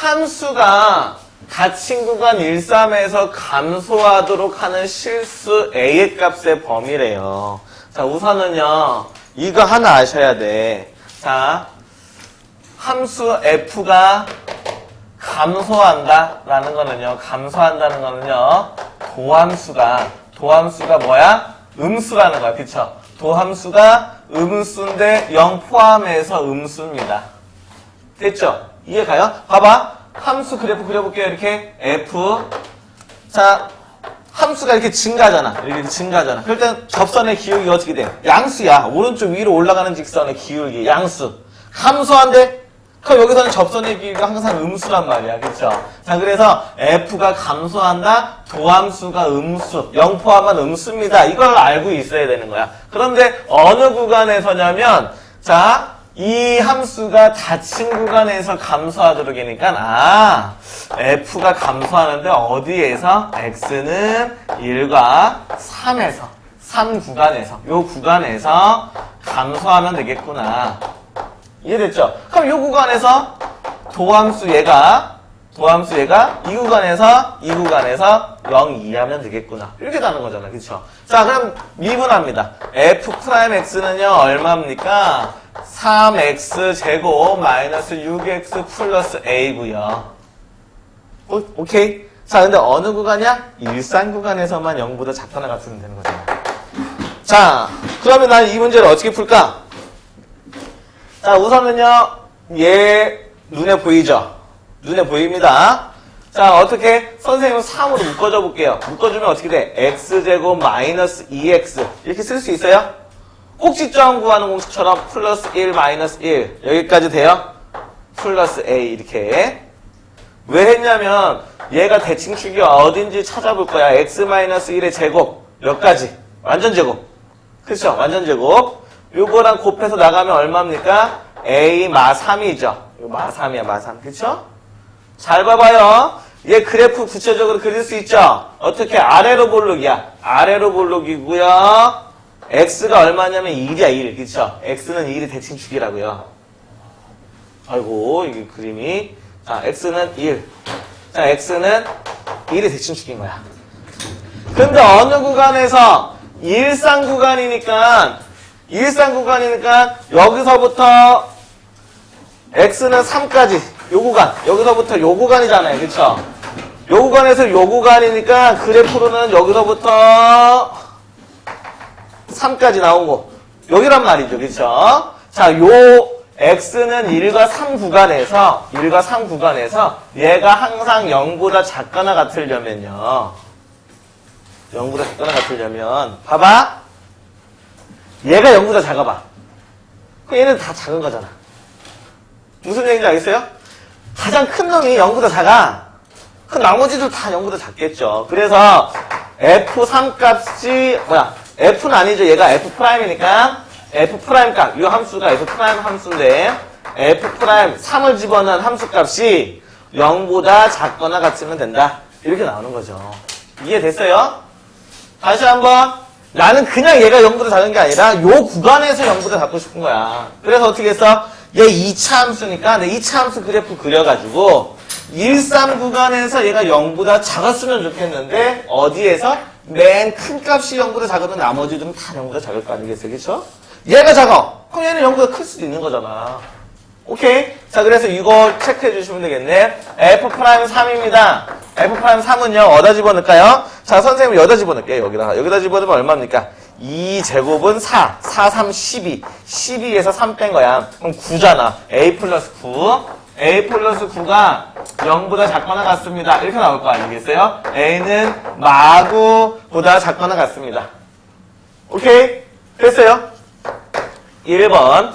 함수가 닫힌 구간 1, 3에서 감소하도록 하는 실수 A의 값의 범위래요. 자, 우선은요, 이거 하나 아셔야 돼. 자, 함수 F가 감소한다 라는 거는요, 감소한다는 거는요, 도함수가, 도함수가 뭐야? 음수라는 거야, 그쵸? 도함수가 음수인데 0 포함해서 음수입니다. 됐죠? 이해 가요? 봐봐. 함수 그래프 그려볼게요. 이렇게 F. 자, 함수가 이렇게 증가하잖아. 이렇게 증가하잖아. 그럴 땐 접선의 기울기 어떻게 돼? 양수야. 오른쪽 위로 올라가는 직선의 기울기. 양수. 감소한데? 그럼 여기서는 접선의 기울기가 항상 음수란 말이야. 그쵸? 자, 그래서 F가 감소한다? 도함수가 음수. 0 포함한 음수입니다. 이걸 알고 있어야 되는 거야. 그런데 어느 구간에서냐면, 자, 이 함수가 닫힌 구간에서 감소하도록 하니까 아 f가 감소하는데 어디에서? x는 1과 3에서 3 구간에서. 요 구간에서 감소하면 되겠구나. 이해됐죠? 그럼 요 구간에서 도함수 얘가 도함수 얘가 이 구간에서 이 구간에서 0 이하면 되겠구나 이렇게 가는 거잖아 그쵸? 자 그럼 미분합니다 f 프라임 x는요 얼마입니까? 3x 제곱 마이너스 6x 플러스 a고요. 오, 오케이. 자, 근데 어느 구간이야? 일산 구간에서만 0보다 작거나 같으면 되는 거잖아. 자, 그러면 난 이 문제를 어떻게 풀까? 자, 우선은요, 얘 눈에 보이죠? 눈에 보입니다. 자, 어떻게? 선생님은 3으로 묶어줘 볼게요. 묶어주면 어떻게 돼? x제곱 마이너스 2x. 이렇게 쓸 수 있어요? 꼭지점 구하는 공식처럼 플러스 1 마이너스 1 여기까지 돼요? 플러스 a 이렇게 왜 했냐면 얘가 대칭축이 어딘지 찾아볼 거야 x 마이너스 1의 제곱 몇 가지 완전 제곱 그렇죠 완전 제곱 요거랑 곱해서 나가면 얼마입니까? a 마 3이죠 이거 마 3이야 마 3. 그렇죠? 잘 봐봐요. 얘 그래프 구체적으로 그릴 수 있죠? 어떻게? 아래로 볼록이야. 아래로 볼록이고요. X가 얼마냐면 1이야 1 그쵸? x는 1이 대칭 축이라고요. 아이고 이게 그림이. 자 x는 1 자, x는 1이 대칭 축인 거야. 근데 어느 구간에서 일상 구간이니까 일상 구간이니까 여기서부터 x는 3까지 요 구간 여기서부터 요 구간이잖아요. 그쵸? 요 구간에서 요 구간이니까 그래프로는 여기서부터 3까지 나온 거. 여기란 말이죠. 그쵸? 자, 요 x는 1과 3 구간에서 1과 3 구간에서 얘가 항상 0보다 작거나 같으려면요. 0보다 작거나 같으려면 봐봐. 얘가 0보다 작아봐. 그럼 얘는 다 작은 거잖아. 무슨 얘기인지 알겠어요? 가장 큰 놈이 0보다 작아. 그 나머지도 다 0보다 작겠죠. 그래서 f3 값이 뭐야? f는 아니죠. 얘가 f 프라임이니까 f 프라임 값. 이 함수가 f 프라임 함수인데 f 프라임 3을 집어넣은 함수 값이 0보다 작거나 같으면 된다. 이렇게 나오는 거죠. 이해됐어요? 다시 한번 나는 그냥 얘가 0보다 작은 게 아니라 요 구간에서 0보다 작고 싶은 거야. 그래서 어떻게 했어? 얘 2차 함수니까 내 2차 함수 그래프 그려가지고 1, 3 구간에서 얘가 0보다 작았으면 좋겠는데 어디에서? 맨 큰 값이 0보다 작으면 나머지들은 다 0보다 작을 거 아니겠어요? 그쵸? 얘가 작아. 그럼 얘는 0보다 클 수도 있는 거잖아. 오케이? 자, 그래서 이거 체크해 주시면 되겠네. F'3입니다. F'3은요, 어디다 집어넣을까요? 자, 선생님 여기다 집어넣을게요, 여기다. 여기다 집어넣으면 얼마입니까? 2제곱은 4, 4, 3, 12. 12에서 3 뺀 거야. 그럼 9잖아. A 플러스 9. A 플러스 9가 0보다 작거나 같습니다. 이렇게 나올 거 아니겠어요? A는 마구보다 작거나 같습니다. 오케이? 됐어요? 1번.